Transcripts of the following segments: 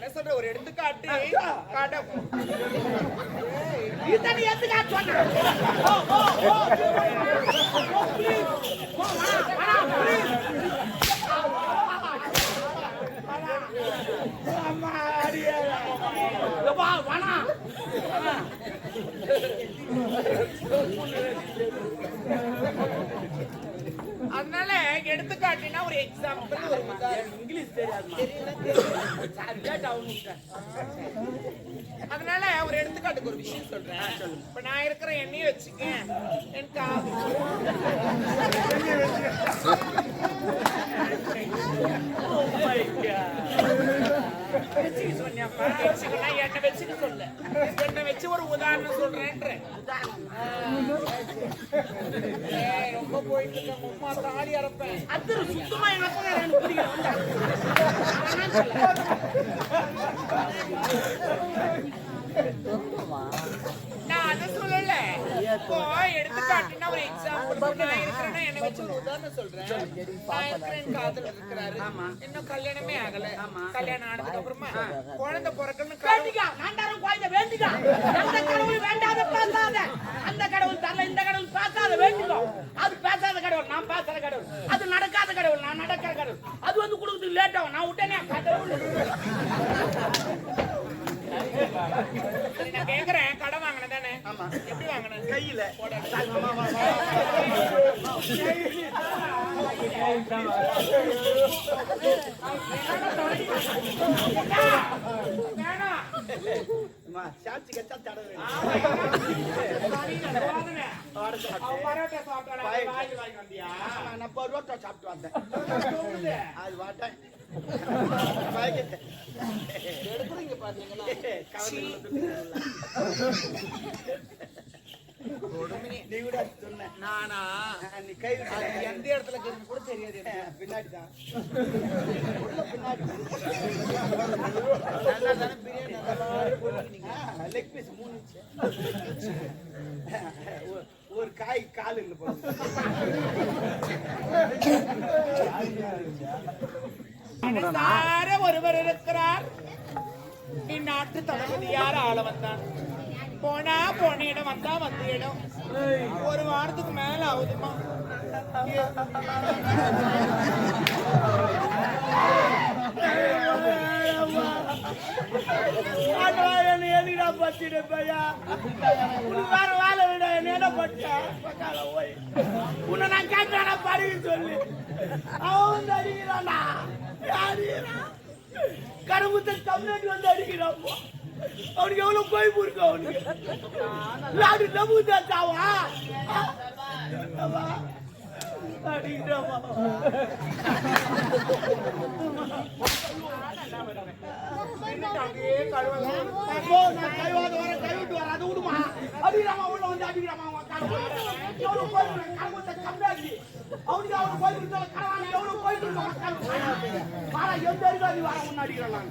என்ன சொல்ற ஒரு எடுத்துக்காட்டு காட்ட இத்தனை எதுக்கா சொன்ன ஓ ஓ ஓ அதனால எடுத்துக்காட்டுனா ஒரு எக்ஸாம்பிள் ஒரு உதாரணம். இங்கிலீஷ் தெரியாதுமா சரியா டவுன் விட்டேன் அதனால ஒரு எடுத்துக்காட்டுக்கு ஒரு விஷயம் சொல்றேன் இப்ப நான் இருக்கிற எண்ணெயை வச்சுக்க என் காது வச்சுக்க சொன்னியாப்பா. வச்சுக்க, நான் எண்ணெய் சொல்ல. எண்ணெய் வச்சு ஒரு உதாரணம் சொல்றேன்றேன். ரொம்ப போயிட்டு இருக்க, உம்மா தாலி அறுப்பேன். அது சுத்தமா எனக்கு எனக்கு பிடிக்கல நான் அதை சொல்லல. இப்போ எடுத்துக்காட்டுன்னா ஒரு இப்போ நான் இருக்கிறேன்னா என்னை வச்சு ஒரு உதாரணம் சொல்றேன். நான் இருக்கிறேன், என் காதலர் இருக்கிறாரு. இன்னும் கல்யாணமே ஆகல. கல்யாணம் ஆனதுக்கு அப்புறமா குழந்தை பிறக்கணும்னு கனவு- வேண்டிக்கா நான்தாரம் குழந்தை வேண்டிக்கா. எந்த கடவுள் வேண்டாத பேசாத. அந்த கடவுள் தரல இந்த கடவுள் பேசாத வேண்டிக்கோ. அது பேசாத கடவுள் நான் பேசுற கடவுள். அது நடக்காத கடவுள் நான் நடக்கிற கடவுள். அது வந்து கொடுக்குறதுக்கு லேட் ஆகும். நான் விட்டேனே கடவுள் நான் கேக்குறேன், தானே? எப்படி வாங்கினேன்? கையில. சாட்சி கச்சா தடவை? நான் பரோட்டா சாப்பிட்டு வந்தேன். அது வாட்டேன் பாத்தீங்களா? நானா நீ கை எந்த இடத்துல இருக்குன்னு கூட தெரியாது பின்னாடி தான் பிரியாணி லெக் பீஸ் மூணு ஒரு- காய் கால் இல்லை போல ஒருவர் இருக்கிறார். இந்நாட்டு தளபதி யார்? ஆள வந்தான் போனா போன இடம் வந்தா வந்த இடம் ஒரு வாரத்துக்கு மேல ஆகுதுமா ஆண்டவா, என்னை பையா? வேற வேலை விட என்ன என்ன பக்கால போய். உன்னை நான் படிக்க சொல்லி அவன் வந்து கரும்புத்த வந்து அடிக்கிறான் அவனுக்கு எவ்வளவு கோய்ப்பு இருக்கு அவனுக்கு. லாடு நம்புதா தாவா அவனுக்கு அவனு கோயில் இருந்தால எவ்வளவு கோயில் இருந்தாலும் எந்த அடிக்காது வர முன்ன அடிக்கிறான்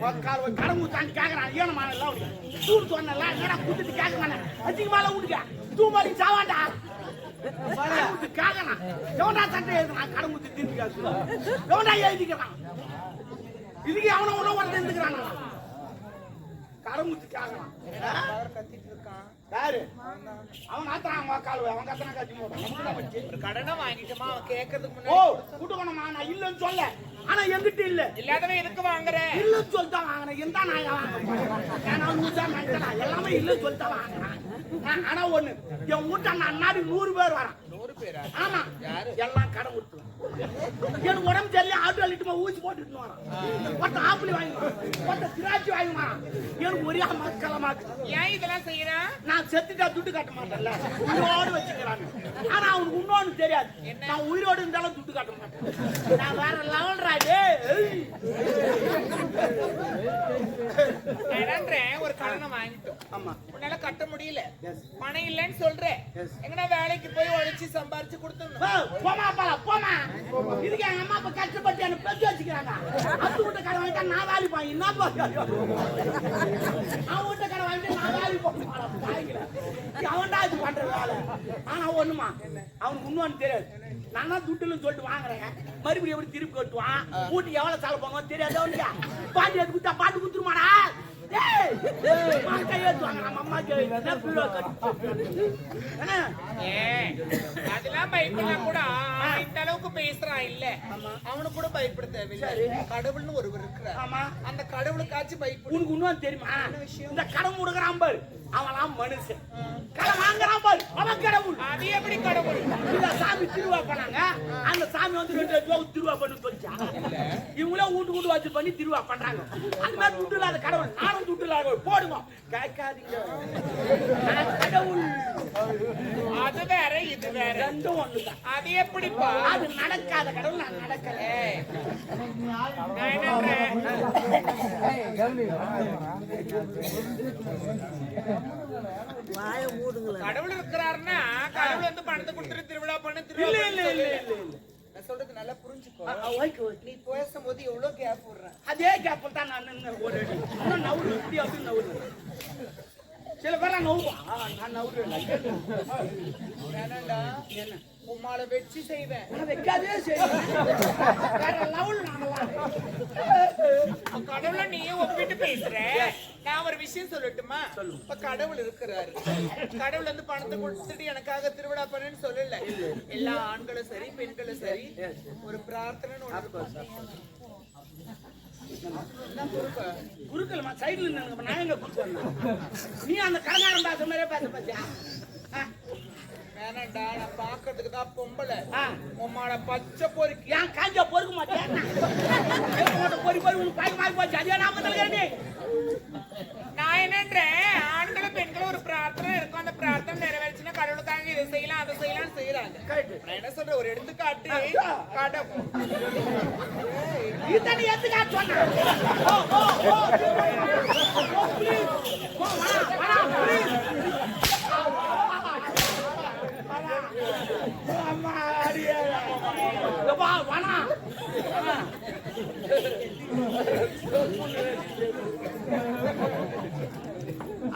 மக்கால் கடம்பு தான் கேக்குறான் ஏனமா அவனுக்கு தூர் சொன்னல என்னடா குத்துட்டு கேட்க மாட்டேன் அதிகமால உனக்கு தூமாரி கேக்குறான் எவன்டா சட்டை எழுதுறான் கடமுத்து திருப்பி எவன்டா எழுதிக்கிறான் இதுக்கு அவன உணவு வந்து இருந்துக்கிறான் கடமுத்து கேக்குறான் கத்திட்டு இருக்கான் யாரு? அவன் ஆத்துறான் அவன் கால் அவன் கத்தனா கத்தி போட்டான் கடனை வாங்கிட்டோமா? அவன் கேட்கறதுக்கு ஓ முன்னாடி கூட்டுக்கணுமா நான் இல்லைன்னு சொல்ல. ஆனா எங்கிட்ட இல்ல. இல்லாதவன் எதுக்கு வாங்குற? இல்லைன்னு சொல்லிட்டு வாங்கினேன் எந்த நான் வாங்க எல்லாமே இல்லைன்னு சொல்லிட்டு வாங்கினேன் ஆனா ஒண்ணு என் வீட்டை நான் நூறு எனக்கு உடம்பு சரியில்லை ஆட்டோ அள்ளிட்டு ஊசி போட்டுட்டு வரான் ஒருத்த ஆப்பிளி வாங்கி வரான் ஒருத்த திராட்சை வாங்கி வரான். எனக்கு ஒரே மக்களமாக்கு ஏன் இதெல்லாம் செய்யறான் நான் செத்துட்டா துட்டு காட்ட மாட்டேன்ல. உயிரோடு வச்சுக்கிறாங்க. ஆனா அவனுக்கு இன்னொன்னு தெரியாது. நான் உயிரோடு இருந்தாலும் துட்டு காட்ட மாட்டேன். நான் வேற லெவல் ராஜே ஒரு கடனை வாங்கிட்டோம். ஆமா. உன்னால கட்ட முடியல. பணம் இல்லைன்னு சொல்றேன். Yes. எங்கனா வேலைக்கு போய் உழைச்சு சம்பாரிச்சு கொடுத்துடணும்? போமா போமா இதுக்கு எங்க அம்மா அப்பா கஷ்டப்பட்டு என்ன பெற்று வச்சுக்கிறாங்க. அப்படி விட்ட கடை வாங்கிட்டா நான் வேலை பாய் என்ன அவன் விட்ட கடை வாங்கிட்டு நான் வேலை போய் அவன்டா இது பண்ற வேலை. ஆனா ஒண்ணுமா? அவனுக்கு இன்னொன்னு தெரியாது. நான் தான் துட்டுன்னு சொல்லிட்டு வாங்குறேன். மறுபடியும் எப்படி திருப்பி கட்டுவான்? வீட்டுக்கு எவ்வளவு செலவு பண்ணுவான் தெரியாது அவனுக்கு பாண்டி எடுத்து குத்தா பாட்டு அதெல்லாம் பயப்படா கூட இந்த பேசுறான் இல்ல அவனுக்கு கூட பயப்பட தேவையில்லை. கடவுள்னு ஒருவர் இருக்கிறார். ஆமா. அந்த கடவுளுக்காச்சும் பயப்படும் உனக்கு இன்னும் தெரியுமா? இந்த கடன் கொடுக்குறான் பாரு. அவன்லாம் மனுஷன். கடன் வாங்குறான் பாரு. அவன் கடவுள். அது எப்படி கடவுள்? இந்த சாமி திருவா பண்ணாங்க. அந்த சாமி வந்து ரெண்டு ரூபா திருவா பண்ணு சொல்லிச்சா. இவங்களே வீட்டு வீட்டு வச்சு பண்ணி திருவா பண்றாங்க. அந்த மாதிரி துட்டு இல்லாத கடவுள். நானும் துட்டு இல்லாத. போடுங்க. கேட்காதீங்க. கடவுள். அது வேற இது வேற. ரெண்டும் ஒண்ணுதான். அது எப்படிப்பா? அது நடக்காத கடவுள் நான் நடக்கல. கடவுள் இருக்கிறாருன்னா கடவுள் வந்து பணத்தை கொடுத்துட்டு திருவிழா பண்ணு திருவிழா இல்ல இல்ல. இல்ல நான் சொல்றது நல்லா புரிஞ்சுக்கோ. Okay okay. நீ பேசும்போது எவ்வளவு கேப் விடுறேன் அதே கேப்பில் தான் நான் ஒரு இன்னும் நவுறு இப்படி அப்படி நவுறு. சில பேர் நான் நவுறு வேணாண்டா என்ன உம்மால வெச்சு செய்வேன். நான் வைக்காதே சரி வேற லெவல் நாங்களாம் கடவுளை நீ ஒப்பிட்டு பேசுற. நான் ஒரு விஷயம் சொல்லட்டுமா? இப்ப கடவுள் இருக்கிறாரு. கடவுள் வந்து பணத்தை கொடுத்துட்டு எனக்காக திருவிழா பண்ணுன்னு சொல்லல. எல்லா ஆண்களும் சரி பெண்களும் சரி ஒரு பிரார்த்தனைன்னு ஒண்ணு குருக்கள்மா சைடுல நின்னுங்க நான் எங்க குறுக்கு வந்தேன் நீ அந்த கடங்காரன் பேசுற மாதிரியே பேச பாத்தியா வேணாண்டா நான் பாக்குறதுக்கு தான் பொம்பளை. ஆ. உம்மால பச்சை பொறுக்கி. ஏன் காஞ்சா பொறுக்க மாட்டேன் பொறி பொறி உனக்கு பாய்க்கு மாறி போச்சு? அதே நாம தலைக்கிறேன் நான் என்னன்றேன் ஆண்களும் பெண்களும் ஒரு பிரார்த்தனை இருக்கும். அந்த பிரார்த்தனை நிறைவேறுச்சுன்னா கடவுளுக்காக இதை செய்யலாம் அதை செய்யலாம் செய்யறாங்க. நான் என்ன சொல்றேன் ஒரு எடுத்துக்காட்டு. கடவுள். இத்தனை எதுக்கா சொன்ன.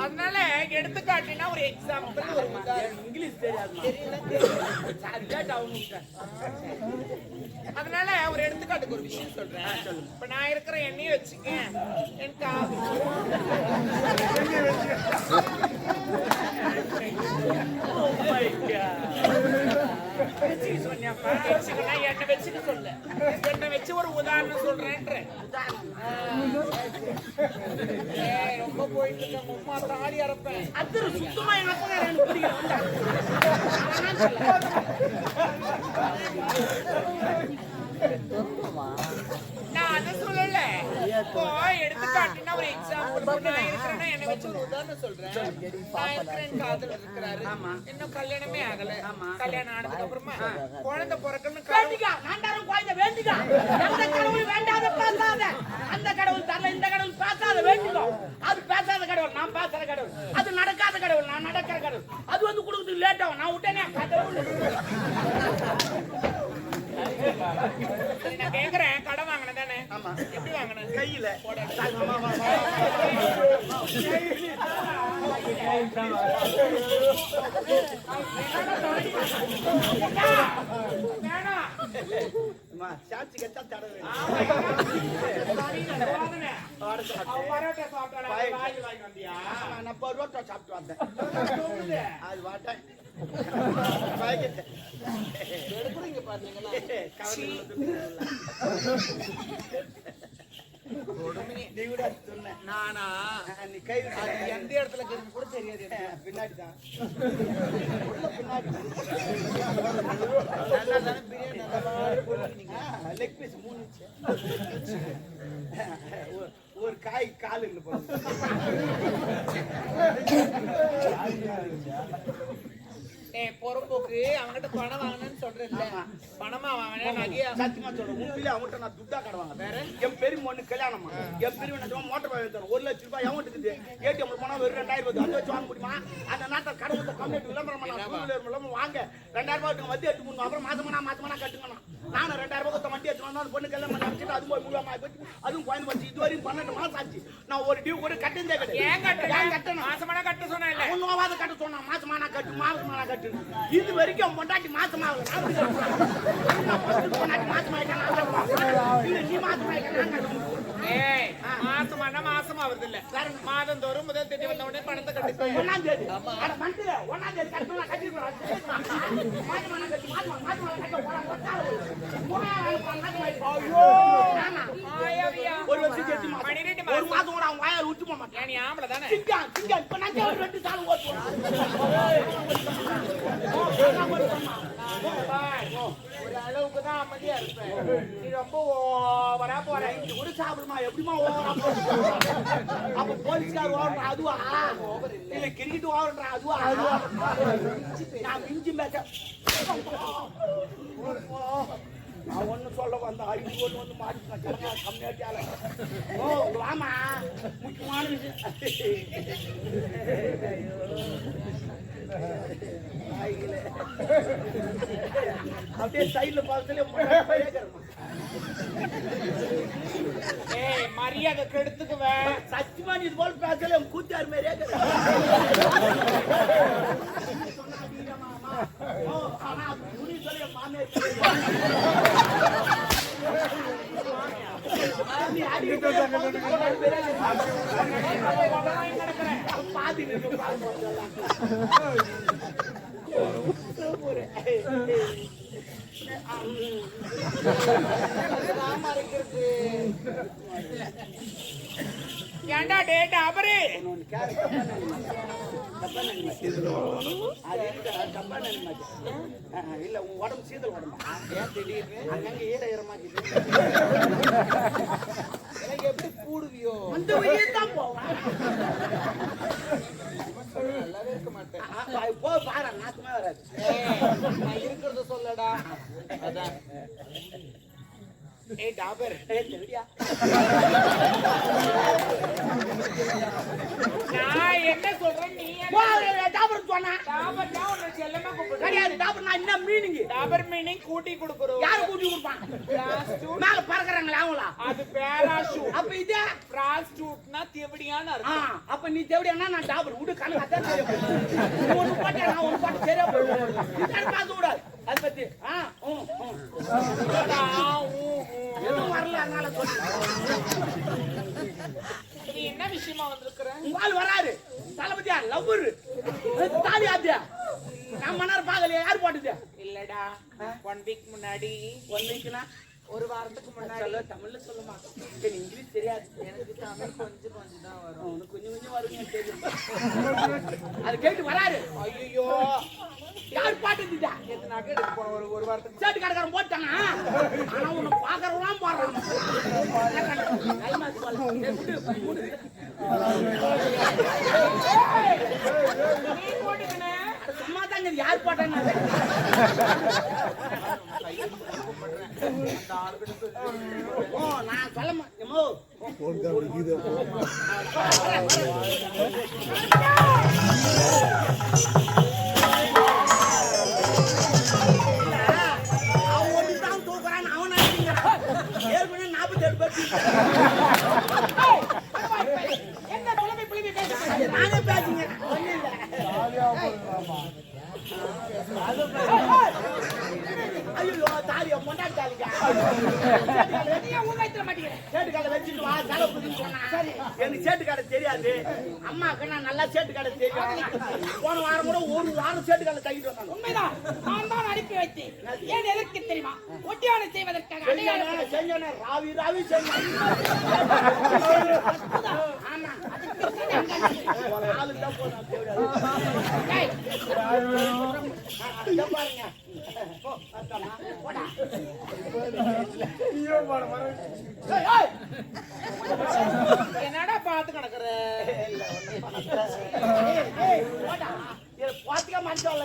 அதனால எடுத்துக்காட்டுனா ஒரு எக்ஸாம்பிள். இங்கிலீஷ் கேட்டா. அவனுக்கு அதனால ஒரு எடுத்துக்காட்டுக்கு ஒரு விஷயம் சொல்றேன். இப்ப நான் இருக்கிற எண்ணெயை வச்சுக்க என் கா- Oh எண்ணெய் வச்சு ஒரு உதாரணம் சொல்றேன்றேன். ஏய், ரொம்ப போயிட்டு இருக்க உமா தாலி அறப்பேன் அது சுத்தமா எங்க அப்பா எனக்கு நான் ஒரு எக்ஸாம்பிள் நான் இருக்கிறேன்னா என்னை வச்சு ஒரு உதாரணம் சொல்றேன். நான் இருக்கிறேன் காதல் இருக்கிறாரு. இன்னும் கல்யாணமே ஆகல. கல்யாணம் ஆனதுக்கு அப்புறமா குழந்தை பிறக்கணும் வேண்டிக்கா, குழந்தை வேண்டிக்கா. அந்த கடவுள் வேண்டாத அந்த கடவுள் தரல, இந்த கடவுள் பேசாத வேண்டிக்கோ. அது பேசாத கடவுள், நான் பேசுற கடவுள். அது நடக்காத கடவுள், நான் நடக்கிற கடவுள். அது வந்து கொடுக்கறதுக்கு late ஆகும். நான் விட்டேனே, கடவுள். சரி, நான் கேக்குறேன் கடை வாங்கினேன் தானே எப்படி வாங்கினேன் கையில வேணாம் அம்மா, சாட்சி கேட்டா தடவை. நான் பரோட்டா சாப்பிட்டு வந்தேன். அது வாட்டேன். பாய்க்கிட்ட. நானா நீ கை விட்டு அது எந்த இடத்துல இருக்குன்னு கூட தெரியாது எனக்கு. பின்னாடி தான் நல்லா தானே பிரியாணி நல்லா போட்டுருந்தீங்க. லெக் பீஸ் மூணு. ஒரு- காய் கால் ஏய் பொறுப்புக்கு அவன்கிட்ட பணம் வாங்கினேன்னு சொல்றேன்ல. பணமா வாங்கினேன் நகையா? சத்தியமா சொல்றேன். உண்மையிலே அவன்கிட்ட நான் துட்டா கடவாங்க. வேற? என் பெரிய பொண்ணு கல்யாணமா என் பெரிய என்ன மோட்டர் வாங்கி தரேன் ஒரு லட்சம் ரூபாய் எவன் இருக்குது? ஏடிஎம் போனா வெறும் ரெண்டாயிரம் ரூபாய் அதை வச்சு வாங்க முடியுமா? அந்த நாட்டை கடவுளை விளம்பரம் பண்ணலாம் சூழ்நிலை விளம்பரம் வாங்க. ரெண்டாயிரம் ரூபாய் வட்டி எடுத்து அப்புறம் மாசமா மாசமா கட்டுங்கண்ணா நானும் ரெண்டாயிரம் ரூபாய் வட்டி எடுத்து வந்தா அந்த பொண்ணு கல்யாணம் பண்ணி அமைச்சிட்டு அது போய் அதுவும் குழந்தை போச்சு இது வரையும் பன்னெண்டு மாசம் ஆச்சு. நான் ஒரு டியூ கூட கட்டந்தே கிடையாது. மாசமான கட்ட சொன்ன இல்ல அவன் நோவாத கட்ட சொன்னான். மாசமானா கட்டு மாசமானா கட்டு இது வரைக்கும் பொண்டாட்டி? நான் first பொண்டாட்டி கட்டுவேன். இல்ல நீ கட்டுவேன். ஏய் மாசமான மாசமா வருது இல்ல மாதம் தோறும் முதல் தேதி வந்த உடனே பணத்தை கட்டி தேதி தேதி கட்டு மாசமா ஐயோ ஒரு வருஷம் சேர்த்து. பன்னிரெண்டு ஒரு மாசம் கூட அவன் வாயால் விட்டு போக மாட்டான் நீ ஆம்பளை தானே? சிங்கம் சிங்கம் இப்ப நான் ஒரு ரெண்டு சாலம் ஓட்டுவோம் ஒரு அளவுக்கு தான் அமைதியா இருப்பேன் நீ ரொம்ப ஓவரா போற இது கூட சாப்பிடுமா எப்படிமா ஓவரா போகுது? அப்ப போலீஸ்கார் ஓவரா அதுவா? இல்ல கிரிக்கெட் ஓவரா அதுவா? நான் மிஞ்சி மேட்ச நான் ஒண்ணு சொல்ல வந்த அடி ஒண்ணு வந்து மாட்டிக்கிட்டேன் கிழமை கம்மியாட்டியால ஓ வாமா. முக்கியமான விஷயம். அப்படியே சைடுல பார்த்துலயே ஏய் மரியாதை கெடுத்துக்குவேன். சத்தியமா இது போல பேசல கூத்தார் மாதிரியே இருக்கிற. ஓ, ஆனா துணி சொல்லி என் மாமியார் சொல்லுவா. நீ அடிக்கிட்டு இருக்க பொண்ணு கூட பெரிய பாதி நின்னு பாரு ஆமா இருக்கிறது ஏன்டா டேட் அவரு ஒண்ணு கேரு, தப்பா நினைக்க மாட்டேன். அது இருக்கா, தப்பா நினைக்க ஏண்டா டேட் ஆ, இல்ல உன் உடம்பு சீதல் உடம்பு? ஏன் திடீர்னு? அங்கங்க ஈர ஈரமாக்குது அந்த உயிர் தான் போவான் நல்லாவே இருக்க மாட்டேன் போ பாரு வராது நான் இருக்கிறத சொல்லடா. அதான். ஏய் டாபர் ஏய், தெரியா? நான் என்ன சொல்றேன் நீ டாபர் சொன்னா டாபர் தான் உன்னை செல்லமா கிடையாது. டாபர் நான் என்ன மீனிங் டாபர் மீனிங் கூட்டி கொடுக்குறோம். யாரு கூட்டி கொடுப்பான். மேல பறக்குறாங்களா அவங்களா? அது பேராஷூட் அப்ப இதே? பிராஸ்டியூட்னா தெவடியான அர்த்தம். அப்ப நீ தேவடியானா நான் டாபர்? விடு கணக்கு அதான் நீ ஒண்ணு போட்டா நான் ஒண்ணு போட்டு சரியா போயிடும் இதான் பார்க்க கூடாது அதை பத்தி ஆ ஊ. எதுவும் வரல அதனால நீ என்ன விஷயமா வந்திருக்கிற? உங்க ஆள் வராரு. தளபதியா? லவ்வர் தாலி ஆத்தியா நான் மணர் பாக்கலையா யார் போட்டுது? இல்லடா. ஒன் வீக் முன்னாடி ஒன் வீக்னா ஒரு வாரத்துக்கு முன்னாடி. சொல்ல தமிழ்ல சொல்லுமா எனக்கு இங்கிலீஷ் தெரியாது. எனக்கு தமிழ் கொஞ்சம் கொஞ்சம் தான் வரும். அவனுக்கு கொஞ்சம் கொஞ்சம் வருங்க தெரியும். அது கேட்டு வராரு. ஐயோ யார் பாட்டுதா எத்தனை நகை போன ஒரு ஒரு வாரத்துக்கு சேட்டு கடைக்காரன் போட்டாங்க ஆனா உன்னை பாக்குறவங்களாம் போடுறான். கைமாத்து போல. யார் போட்டாங்க ஓ, நான் சொல்ல மாட்டேமோ பாருங்க. போ, அத்தாம்மா, போடா. ஏய், ஏய். என்னடா பார்த்து கிடக்குற? பாத்துக்க மாட்டோம்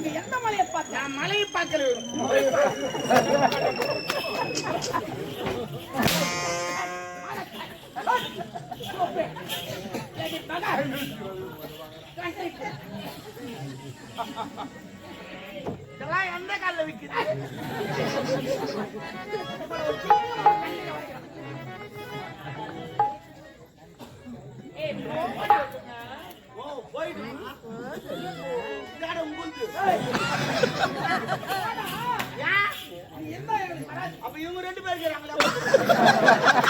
அங்க எந்த மலையை பார்த்து நான் மலையை பார்க்கல இதெல்லாம் எந்த காலில் விற்குது அப்ப இவங்க ரெண்டு பேர் இருக்கிறாங்களா.